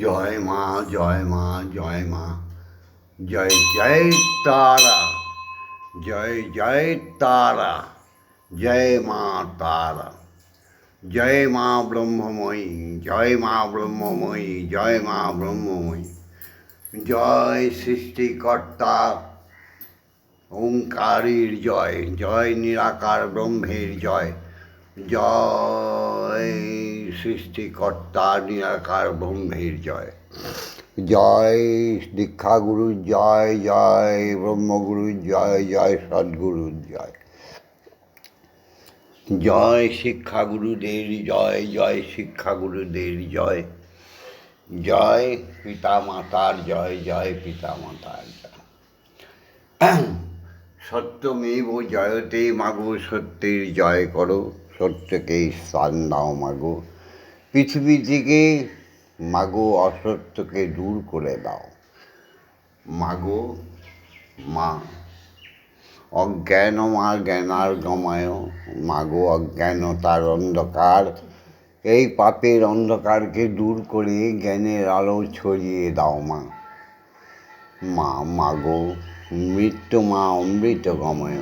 জয় মা জয় মা জয় মা। জয় জয় তারা, জয় জয় তারা, জয় মা তারা। জয় মা ব্রহ্মময়ী, জয় মা ব্রহ্মময়ী, জয় মা ব্রহ্মময়ী। জয় সৃষ্টিকর্তা, ওঙ্কারীর জয় জয় নিরাকার ব্রহ্মের জয়। জয় সৃষ্টিকর্তা নিরাকার ব্রহ্মের জয়। জয় দীক্ষাগুরু জয় জয় ব্রহ্মগুরু, জয় জয় সদ্গুরুর জয়। জয় শিক্ষাগুরুদের জয় জয় শিক্ষাগুরুদের জয়। জয় পিতা মাতার জয় জয় পিতা মাতার জয়। সত্যমেব জয়তে মাগো সত্যের জয় করো সত্যকে স্থান দাও মাগো। পৃথিবী থেকে মাগো অসত্যকে দূর করে দাও। মাগো, মা, অজ্ঞান মা জ্ঞানার গমায় মাগো অজ্ঞানতার অন্ধকার। এই পাপের অন্ধকারকে দূর করে জ্ঞানের আলো ছড়িয়ে দাও, মা। মা, মাগো, মৃত্যু মা অমৃত গময়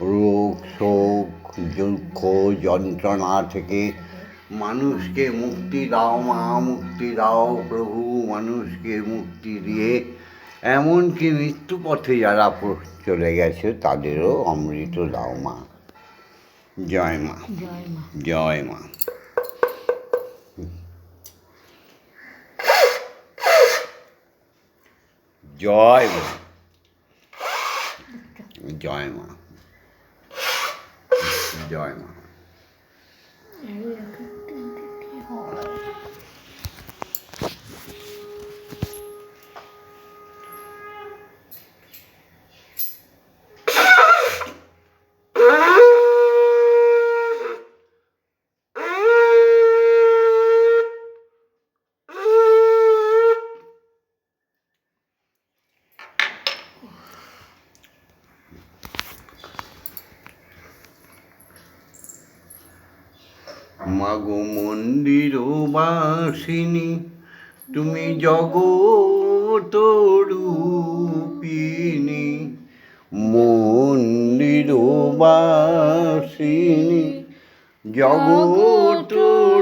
রোগ, শোক, দুঃখ, যন্ত্রণা থেকে মানুষকে মুক্তি দাও মা মুক্তি দাও প্রভু মানুষকে মুক্তি দিয়ে। এমনকি মৃত্যু পথে যারা চলে গেছে তাদেরও অমৃত দাও মা। জয় মা। জয় মা। জয় মা। জয় মা। জয় মা জয় মা মাগো মন্দির বাসিনী তুমি জগত রূপিনী মন্দির বাসিনী জগত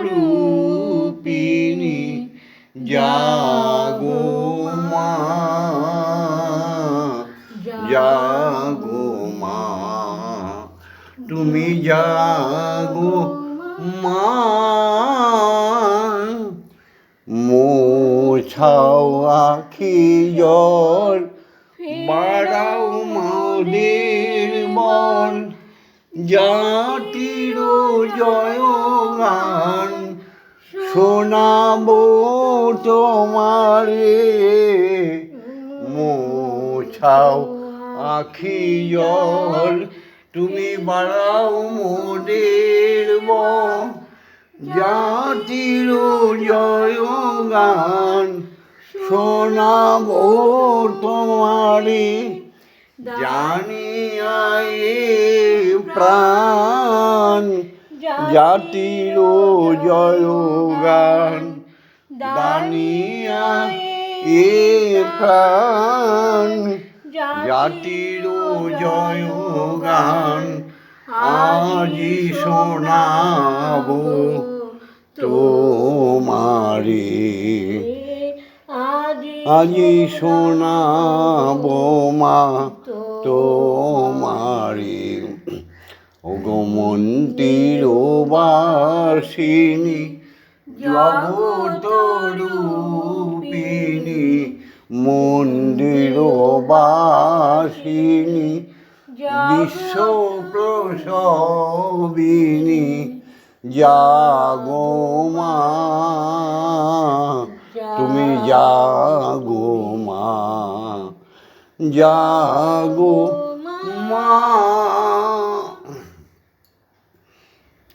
রূপিনী জাগো মা জাগো মা। তুমি জাগো মা মোছাও আখি জল বাড়াও মাদের মন। জাতির জয় গান শোনাবো তোমারে। মোছাও আখি জল তুমি বাড়াও মোদের জাতির জয় গান শোনাবো তোমারে। জানি প্রাণ। জাতির জয় গান দানিয়া এ প্রাণ। জাতির জয় গান আজি শোনাবো তোমারে। আজি শোনাবো মা তোমারে। অগমন্তির বাসিনী জগত রূপিণী মন্দির বাসিনী বিশ্ব প্রসবিনী জাগো মা, তুমি জাগো মা জাগো মা।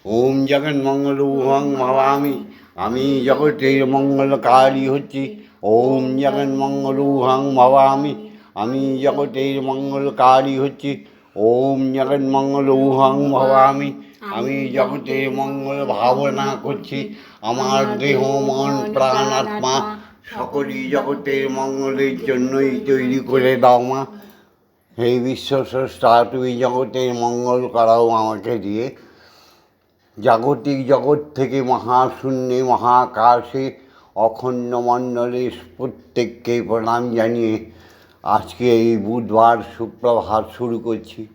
ওম জগন মঙ্গল উহং ভবামি। আমি জগতের মঙ্গলকারী হচ্ছি। ওম জগন মঙ্গল উহং ভবামি। আমি জগতের মঙ্গলকারী হচ্ছি। ওম জগৎ মঙ্গল উহাং ভবামি। আমি জগতের মঙ্গল ভাবনা করছি। আমার দেহ, মন, প্রাণ, আত্মা সকলই জগতের মঙ্গলের জন্যই তৈরি করে দাও মা। হে বিশ্ব স্রষ্টা, তুমি জগতের মঙ্গল করাও আমাকে দিয়ে। জাগতিক জগৎ থেকে মহাশূন্যে, মহাকাশে অখণ্ড মণ্ডলে প্রত্যেককে প্রণাম জানিয়ে আজকে এই বুধবার সুপ্রভাত শুরু করছি।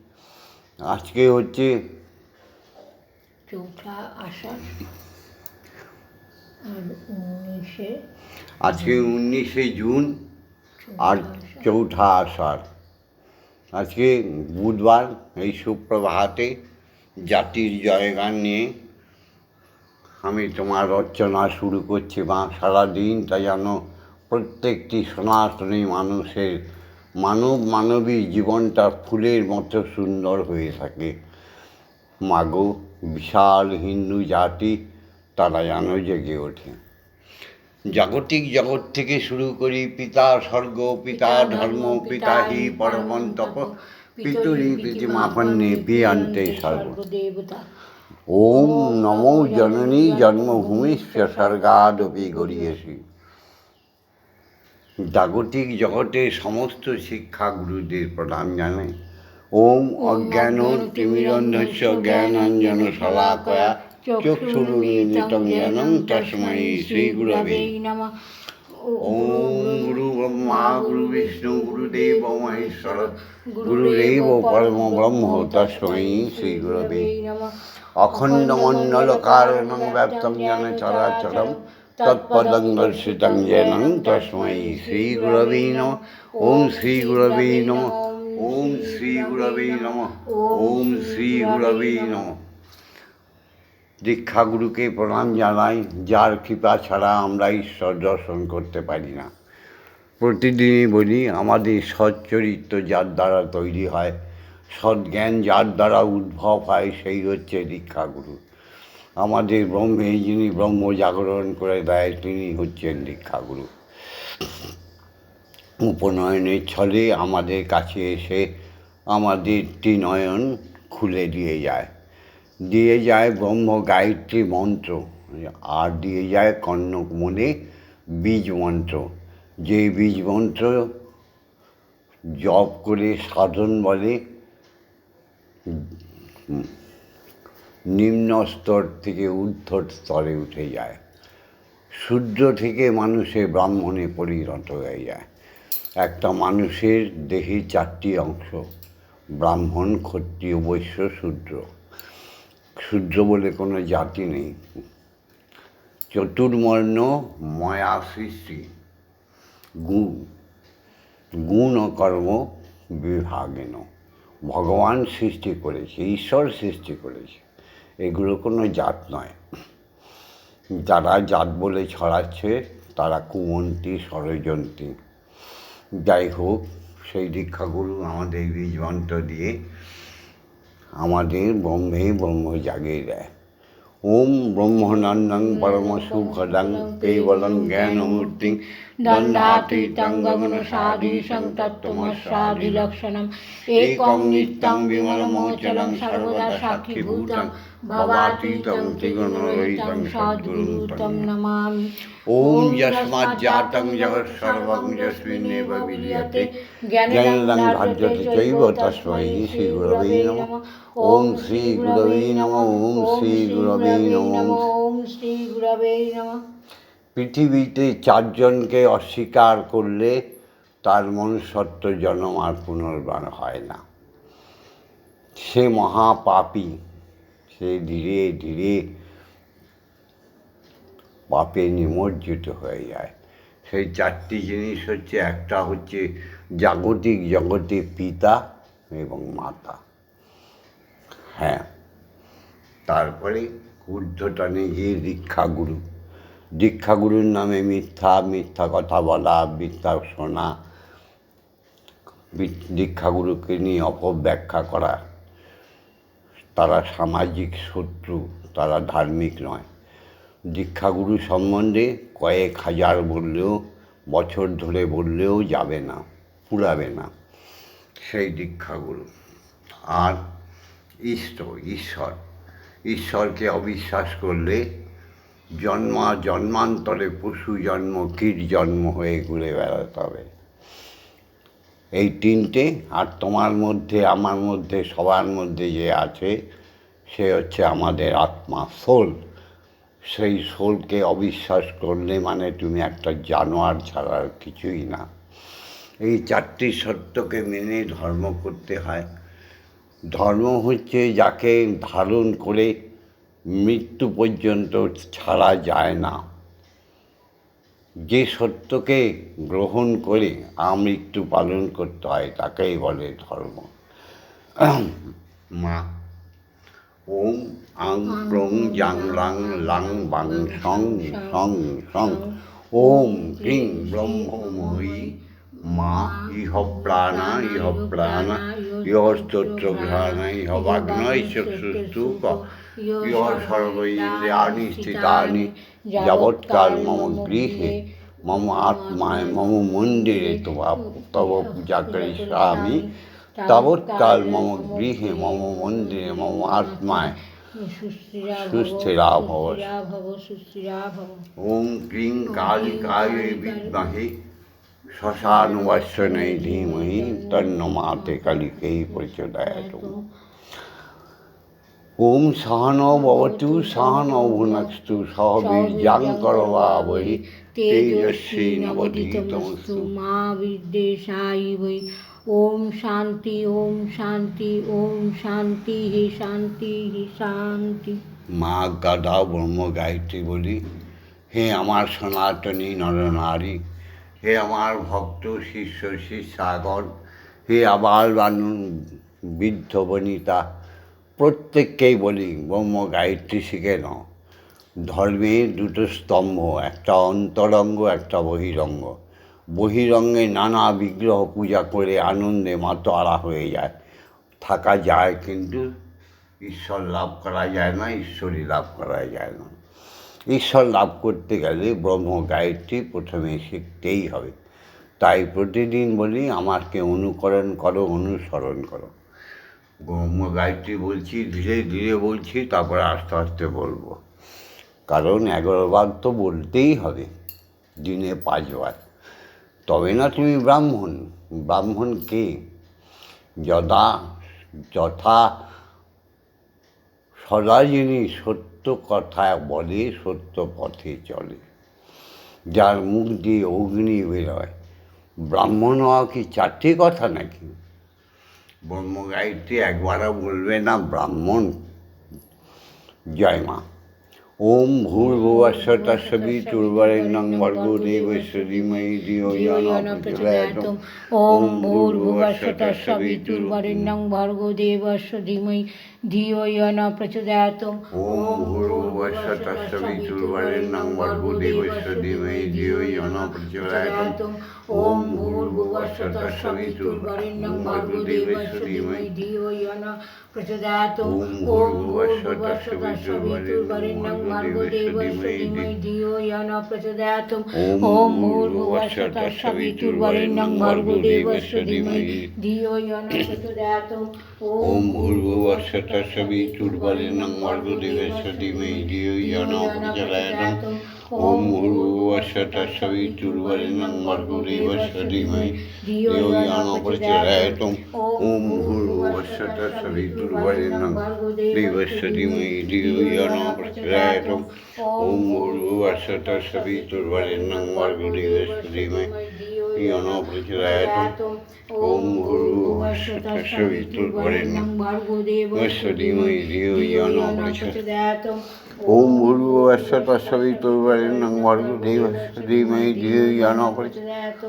আজকে হচ্ছে চৌঠা আষাঢ় উনিশে আজকে উনিশে জুন আর চৌঠা আষাঢ়। আজকে বুধবার এই সুপ্রভাতে জাতির জয়গান নিয়ে আমি তোমার রচনা শুরু করছি মা সারাদিনটা যেন প্রত্যেকটি সনাতনী মানুষের মানব মানবী জীবনটা ফুলের মতো সুন্দর হয়ে থাকে। মাগো বিশাল হিন্দু জাতি তারা যেন জেগে ওঠে। জাগতিক জগৎ থেকে শুরু করি পিতা স্বর্গ পিতা ধর্ম পিতা হি পরমন্তপ পিতুরি প্রীতিমাপন্নে পিয়ান্তে সর্ব। ওম নমো জননী জন্মভূমিষ্য স্বর্গাদপি গড়িয়েছি। জাগতিক জগতের সমস্ত শিক্ষা গুরুদের প্রণাম জানাই ওম অজ্ঞান তিমিরন্ধস্য জ্ঞানাঞ্জন শলাকয়া চক্ষুরুন্মিলিতং জ্ঞানং তস্मै শ্রীগুরবে নমঃ। ওম ব্রহ্মা গুরু বিষ্ণু গুরুদেব মহেশ্বর গুরুদেব পরম ব্রহ্ম তস্मै শ্রীগুরবে নমঃ অখণ্ডমণ্ডল কারণং ব্যপ্তং যেন চরাচরম তৎপদং দর্শিতং যেন তস্मै শ্রীগুরবে নম ওম শ্রীগুরবে নম ওম শ্রীগুরবে নম ওম শ্রীগুরবে নম দীক্ষাগুরুকে প্রণাম জানাই যার কৃপা ছাড়া আমরা ঈশ্বর দর্শন করতে পারি না। প্রতিদিনই বলি, আমাদের সচ্চরিত্র যার দ্বারা তৈরি হয় সদ্জ্ঞান যার দ্বারা উদ্ভব হয়, সেই হচ্ছে দীক্ষাগুরু। আমাদের ব্রহ্মে যিনি ব্রহ্ম জাগরণ করে দেয়, তিনি হচ্ছেন দীক্ষাগুরু। উপনয়নের ছলে আমাদের কাছে এসে আমাদের ত্রিনয়ন খুলে দিয়ে যায়। দিয়ে যায় ব্রহ্ম গায়ত্রী মন্ত্র, আর দিয়ে যায় কর্ণক মনে বীজ মন্ত্র। যে বীজ মন্ত্র জপ করে, সাধন বলে, নিম্ন স্তর থেকে ঊর্ধ্ব স্তরে উঠে যায়। শূদ্র থেকে মানুষের ব্রাহ্মণে পরিণত হয়ে যায়। একটা মানুষের দেহে চারটি অংশ, ব্রাহ্মণ, ক্ষত্রিয়, বৈশ্য শূদ্র শূদ্র বলে কোনো জাতি নেই। চতুর্মর্ণ, ময়া সৃষ্টি। গুণ গুণ ও কর্ম বিভাগেন। ভগবান সৃষ্টি করেছে, ঈশ্বর সৃষ্টি করেছে। এগুলো কোনো জাত নয়। যারা জাত বলে ছড়াচ্ছে, তারা কুমন্তি, ষড়যন্ত্রী। যাই হোক, সেই দীক্ষাগুরু আমাদের বীজ মন্ত্র দিয়ে আমাদের ব্রহ্মে ব্রহ্ম জাগিয়ে দেয়। ওম ব্রহ্মনন্দং পরম সুখদং কেবলং জ্ঞানমূর্তি दण्डातीतं गगनसाधीशं तत्त्वमस्साधिलक्षणम् एकं नित्यं विमलमोचनं सर्वदा साक्षिभूतं भवातीतं त्रिगुणरहितं साधुतं नमामि ॐ यस्माज्जातं जगत्सर्वं यस्मिन्नेव विलीयते ज्ञानिलं भाज्यते चैव तस्मै श्रीगुरवे नमः ॐ श्रीगुरवे नमः ॐ श्रीगुरवे नमः ॐ श्रीगुरवे नमः পৃথিবীতে চারজনকে অস্বীকার করলে তার মনুষ্যত্ব জন্ম আর পুনর্বার হয় না। সে মহাপাপী, সে ধীরে ধীরে পাপে নিমজ্জিত হয়ে যায়। সেই চারটি জিনিস হচ্ছে, একটা হচ্ছে জাগতিক জগতে পিতা এবং মাতা। হ্যাঁ তারপরে ঊর্ধ্বতনে গিয়ে দীক্ষাগুরু। দীক্ষাগুরুর নামে মিথ্যা মিথ্যা কথা বলা, মিথ্যা শোনা দীক্ষাগুরুকে নিয়ে অপব্যাখ্যা করা। তারা সামাজিক শত্রু, তারা ধার্মিক নয়। দীক্ষাগুরু সম্বন্ধে কয়েক হাজার বললেও, বছর ধরে বললেও যাবে না, পুরাবে না সেই দীক্ষাগুরু। আর ইষ্ট, ঈশ্বর, ঈশ্বরকে অবিশ্বাস করলে জন্মা জন্মান্তরে পশু জন্ম, কীট জন্ম হয়ে ঘুরে বেড়াতে হবে। এই তিনটে, আর তোমার মধ্যে, আমার মধ্যে, সবার মধ্যে যে আছে, সে হচ্ছে আমাদের আত্মা, সোল। সেই সোলকে অবিশ্বাস করলে মানে তুমি একটা জানোয়ার ছাড়া আর কিছুই না। এই চারটি সত্যকে মেনে ধর্ম করতে হয়। ধর্ম হচ্ছে যাকে ধারণ করে মৃত্যু পর্যন্ত ছাড়া যায় না। যে সত্যকে গ্রহণ করে আমৃত্যু পালন করতে হয়, তাকেই বলে ধর্ম। মা, ওম আং ক্রং জাং লাং লাং বাং সং সং সং। ওম ক্রিং ব্রহ্মময়ী মা, ইহ প্রাণা ইহ প্রাণা, ইহ স্তোত্র ঘ্রাণা, ইহ বাগ্নয় চক্ষুস্তূপ ইহ সর্বইন্দ্রিয়াণি স্থিতানি যাবৎকাল মম গৃহে মম আত্মায় মম মন্দিরে তোমা তব পূজা করিষ্যামি তাবৎকাল মম গৃহে মম মন্দিরে মম আত্মায় সুস্থিরা ভব। ওম ক্রিং কালিকায় বিদ্মহে শ্মশানুবাসনে ধীমহি তন্ন মাতে কালিকেই প্রচোদয়াত ওম সহনৌ ভবতু সহনৌ ভুনস্তু সহ বীর্যাং করবাবহি তেজস্বী নবধীতমস্তু মা বিদ্বেষাই বৈ ওম শান্তি ওম শান্তি ওম শান্তি হি শান্তি হি শান্তি। মা গাদা ব্রহ্ম গায়ত্রী বলি হে আমার সনাতনী নরনারী হে আমার ভক্ত শিষ্য শিষ্যাগণ হে আবার বানুন বৃদ্ধ বনিতা প্রত্যেককেই বলি, ব্রহ্ম গায়ত্রী শিখে নাও। ধর্মের দুটো স্তম্ভ, একটা অন্তরঙ্গ, একটা বহিরঙ্গ। বহিরঙ্গে নানা বিগ্রহ পূজা করে আনন্দে মাতোয়ারা হয়ে যায়। থাকা যায় কিন্তু ঈশ্বর লাভ করা যায় না ঈশ্বরী লাভ করা যায় না। ঈশ্বর লাভ করতে গেলে ব্রহ্ম গায়ত্রী প্রথমে শিখতেই হবে। তাই প্রতিদিন বলি, আমাকে অনুকরণ করো, অনুসরণ করো। গায়ত্রী বলছি, ধীরে ধীরে বলছি, তারপরে আস্তে আস্তে বলব। কারণ এগারোবার তো বলতেই হবে, দিনে পাঁচবার। তবে না তুমি ব্রাহ্মণ ব্রাহ্মণ কে? যদা, যথা, সদা যিনি সত্য কথা বলে, সত্য পথে চলে। যার মুখ দিয়ে অগ্নি বেরোয়। ব্রাহ্মণ হওয়া কি চারটি কথা নাকি? ব্রহ্ম গায়ত্রী একবারও বলবে না, ব্রাহ্মণ। জয় মা। ওম ভূর্ভুবস্ব তস্বী তুর্বরেণ্যং ভর্গো দেবস্য ধীমহি ধিয়ো ন প্রচোদয়াৎ ওম ভূর্ভুবস্ব ওম ভূর্ভুবস্ব ভর্গো দেবস্য ধীমহি ধিয়ো ইয়ো ন প্রচোদয়াৎ ওম ভূর্ভুবস্ব তস্সবিতুর্বরেণ্যং ভর্গো দেবস্য ধীমহি ধিয়ো ইয় ন প্রচোদয়াত ওম ভূর্ভুবস্ব তস্সবিতুর্বরেণ্যং ভর্গো দেবস্য ধীমহি ধিয়ো ইয় ন প্রচোদয়াত ওম ভূর্ভুবস্ব তস্সবিতুর্বরেণ্যং ভর্গো দেবস্য ধীমহি ধিয়ো ইয় ন প্রচোদয়াত ওম ভূর্ভুবস্ব তস্সবিতুর্বরেণ্যং ভর্গো দেবস্য ধীমহি ধিয়ো ইয়ো ন প্রচোদয়াৎ ওম ভূর্ভুবস্ব তস্সবিতুর্বরেণ্যং ভর্গো দেবস্য ধীমহি ধিয়ো ইয়ো ন প্রচোদয়াৎ ওম ভূর্ভুবস্ব তস্সবিতুর্বরেণ্যং দেবস্য ধীমহি ধিয়ো ইয়ো ন প্রচোদয়াৎ ওম ভূর্ভুবস্ব তস্সবিতুর্বরেণ্যং ভর্গো দেবস্য ধীমহি ইয়ো ন ইয়ো ন প্রচোদয়াৎ প্রচোদয়াত ওম ভূর্ভুবস্ব তস্সবিতুর্বরেণ্যং ভর্গো দেবস্য ধীমহি ধিয়ো ইয়ো ন প্রচোদয়াৎ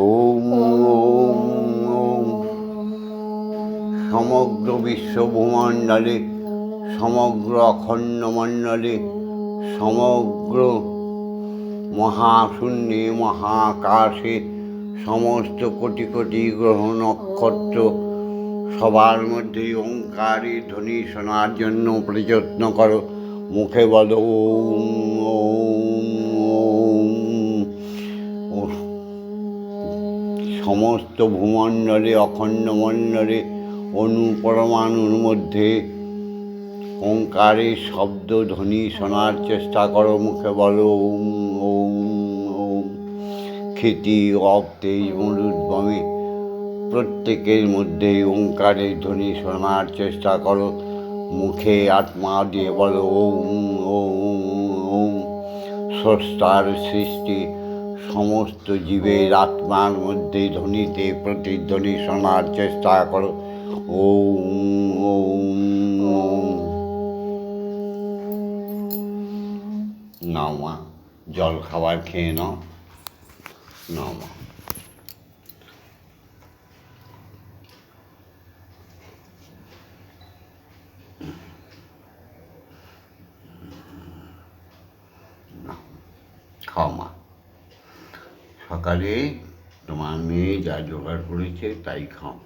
ওম ওম ওম সমগ্র বিশ্ব ভূমণ্ডলে সমগ্র অখণ্ড মণ্ডলে সমগ্র মহাশূন্যে মহাকাশে সমস্ত কোটি কোটি গ্রহ, নক্ষত্র, সবার মধ্যে ওঙ্কারী ধ্বনি শোনার জন্য প্রযত্ন করো। মুখে বলো সমস্ত ভূমণ্ডলে, অখণ্ড মণ্ডলে অনু পরমাণুর মধ্যে ওঙ্কারের শব্দ ধ্বনি শোনার চেষ্টা করো। মুখে বলো খ্যাতি অব তেজ মরুদ্ভমে প্রত্যেকের মধ্যে ওঙ্কারের ধ্বনি শোনার চেষ্টা করো। মুখে আত্মা দিয়ে বলো, ওম ওম স্রষ্টার সৃষ্টি, সমস্ত জীবের আত্মার মধ্যে ধ্বনিতে প্রতিধ্বনি শোনার চেষ্টা করো। ওম ওম ওম। নাও জল খাবার খেয়ে নাও। নাও মা নাও, খাও মা সকালে তোমার মেয়ে যা জোগাড় করেছে তাই খাও।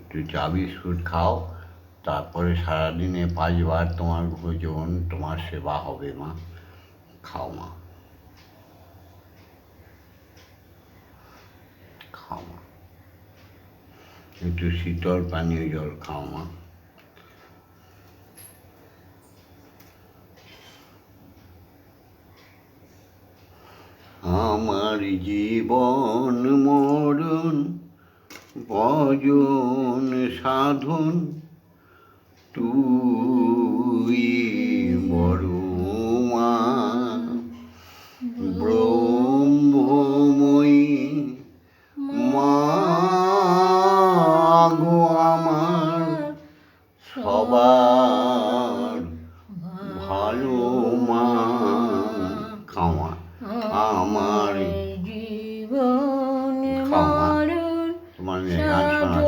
একটু চা বিস্কুট খাও তারপরে সারাদিনে পাঁচবার তোমার ভোজন তোমার সেবা হবে মা। খাও মা খাও মা একটু শীতল পানীয় জল খাও মা। আমার জীবন মরণ ভজন সাধন তুই বড় আমার জীবন। মরণ তোমার গান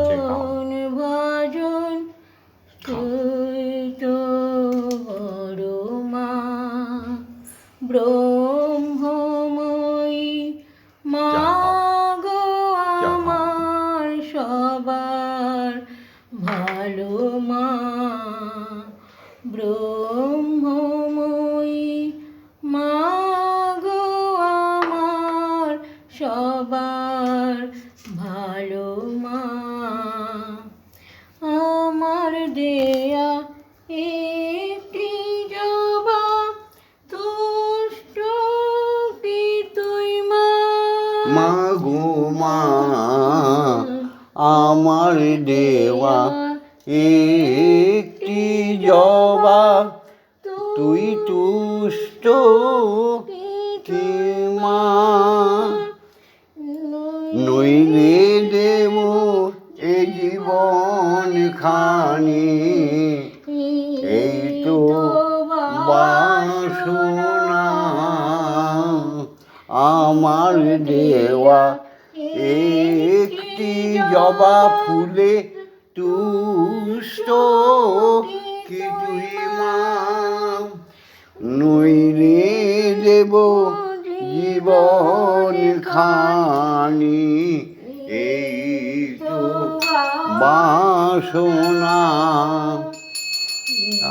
মা আমার দেওয়া একটি জবা তুই তুষ্ট কি মা? নইলে দেব এ জীবন খানি আমার দেওয়া একটি জবা ফুলে তুষ্ট কি তুই নইলে দেব জীবন খানি, এই তো বাসনা।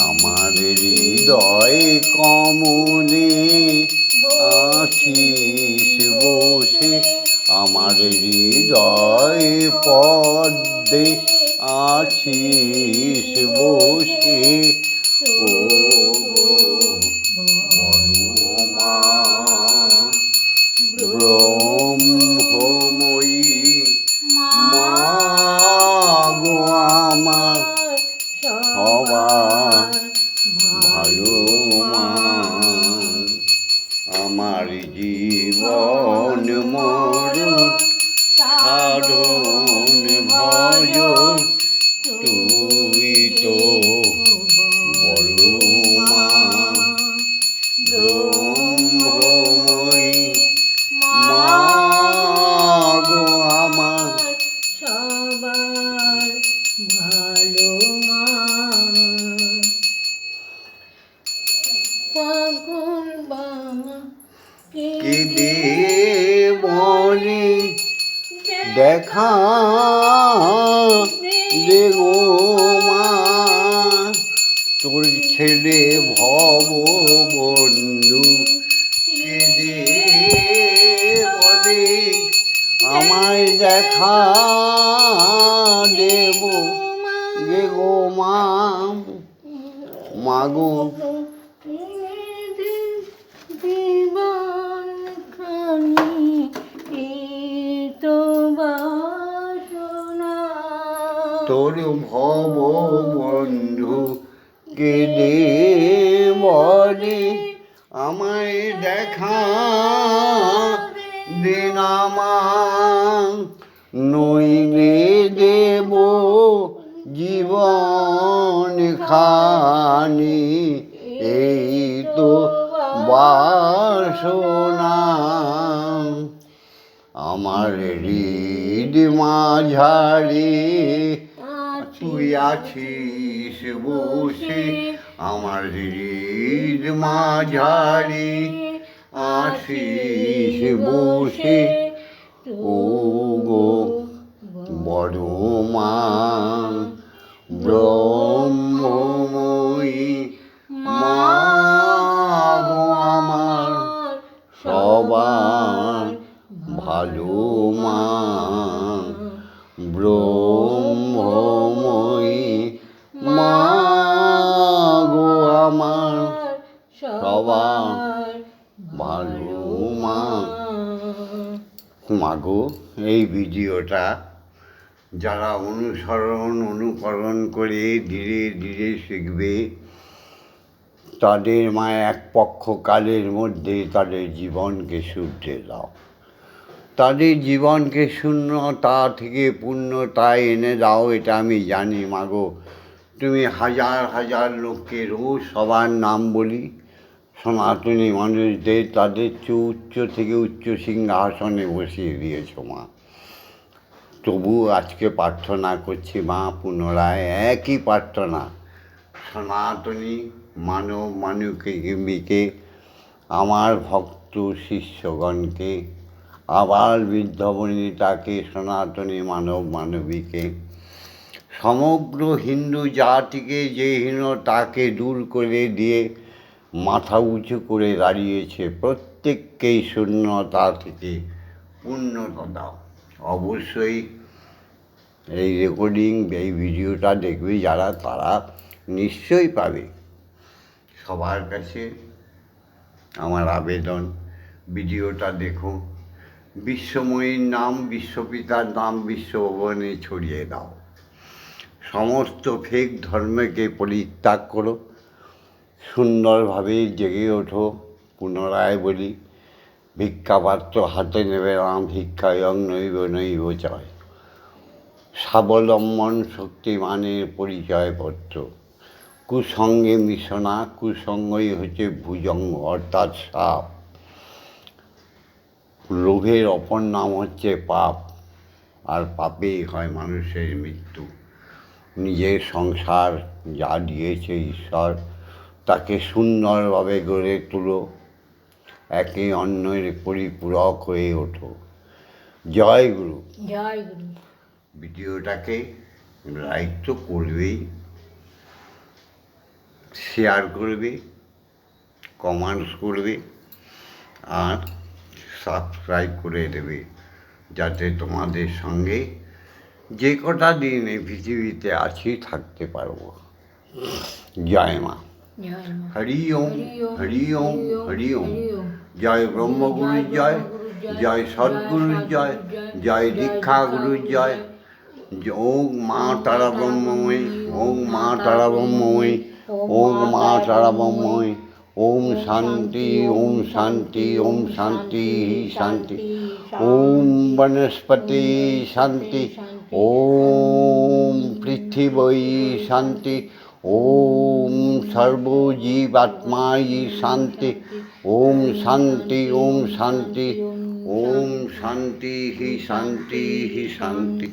আমার হৃদয় কমলে আছিস বসে আমার হৃদয় পদ্মে আছিস বসে। ও ব্রহ্মময়ী মা জীবন মরণ সাধন ভজন দেখা দে গো মা। তোর ছেলে ভব বন্ধু কে দে বলে, আমায় দেখা দেব গে গো মা। মাগো তোর ভব বন্ধু কে দে বলে আমায় দেখা দিনামা নইলে দেব জীবন খানি, এই তো বাসনা। আমার হৃদ মাঝারে তুই আছিস বসে আমার হৃদ মাঝারি আসিস বসে ও গো বড় মা, ব্রহ্মময়ী মা গো আমার, সবার ভালো মা ব্রহ্মময়ী মা গো আমার সবার ভালো মা মাগো, এই ভিডিওটা যারা অনুসরণ, অনুকরণ করে ধীরে ধীরে শিখবে, তাদের মা এক পক্ষকালের মধ্যে তাদের জীবনকে শুদ্ধে দাও। তাদের জীবনকে শূন্যতা থেকে পূর্ণতা এনে দাও, এটা আমি জানি। মাগো, তুমি হাজার হাজার লোককে রোজ সবার নাম বলি। সনাতনী মানুষদের তাদের উচ্চ থেকে উচ্চ সিংহাসনে বসিয়ে দিয়েছ মা। তবু আজকে প্রার্থনা করছি মা, পুনরায় একই প্রার্থনা। সনাতনী মানব মানুষকে আমার ভক্ত শিষ্যগণকে আবার বৃদ্ধবনিতাকে সনাতনী মানব মানবীকে। সমগ্র হিন্দু জাতিকে যে হীন তাকে দূর করে দিয়ে মাথা উঁচু করে দাঁড়িয়েছে, প্রত্যেককেই শূন্যতা থেকে পূর্ণতা। দাও অবশ্যই এই রেকর্ডিং এই ভিডিওটা দেখবে যারা, তারা নিশ্চয়ই পাবে। সবার কাছে আমার আবেদন, ভিডিওটা দেখো। বিশ্বময়ীর নাম, বিশ্বপিতার নাম বিশ্বভবনে ছড়িয়ে দাও। সমস্ত ফেক ধর্মকে পরিত্যাগ করো। সুন্দরভাবে জেগে ওঠো। পুনরায় বলি, ভিক্ষাপাত্র হাতে নেবে রাম, ভিক্ষায়ং নৈব নৈব চায় স্বাবলম্বন শক্তিমানের পরিচয়পত্র। কুসঙ্গে মিশনা, কুসঙ্গই হচ্ছে ভুজঙ্গ, অর্থাৎ সাপ। লোভের অপর নাম হচ্ছে পাপ। আর পাপেই হয় মানুষের মৃত্যু। নিজের সংসার যা দিয়েছে ঈশ্বর তাকে সুন্দরভাবে গড়ে তুলো। একে অন্যের পরিপূরক হয়ে ওঠো। জয় গুরু। জয় গুরু। ভিডিওটাকে লাইক তো করবেই শেয়ার করবে কমেন্টস করবে আর সাবস্ক্রাইব করে দেবে যাতে তোমাদের সঙ্গে যে কটা দিন এই পৃথিবীতে আছি থাকতে পারব। জয় মা। হরি ওম হরি ওম হরি ওম জয় ব্রহ্মগুরুর জয় জয় সদ্গুরুর জয় জয় দীক্ষা গুরুর জয়। ওম মা তারা ব্রহ্মময়ী ওম মা তারা ব্রহ্মময়ী ওম মা তারা ব্রহ্মময়ী ওম শান্তি ওম শান্তি ওম শান্তি শান্তি ওম বনস্পতি শান্তি। ওম পৃথিবী শান্তি। ওম সর্বজীবাত্মাই শান্তি। ওম শান্তি ওম শান্তি। ওম শান্তি হি শান্তি হি শান্তি।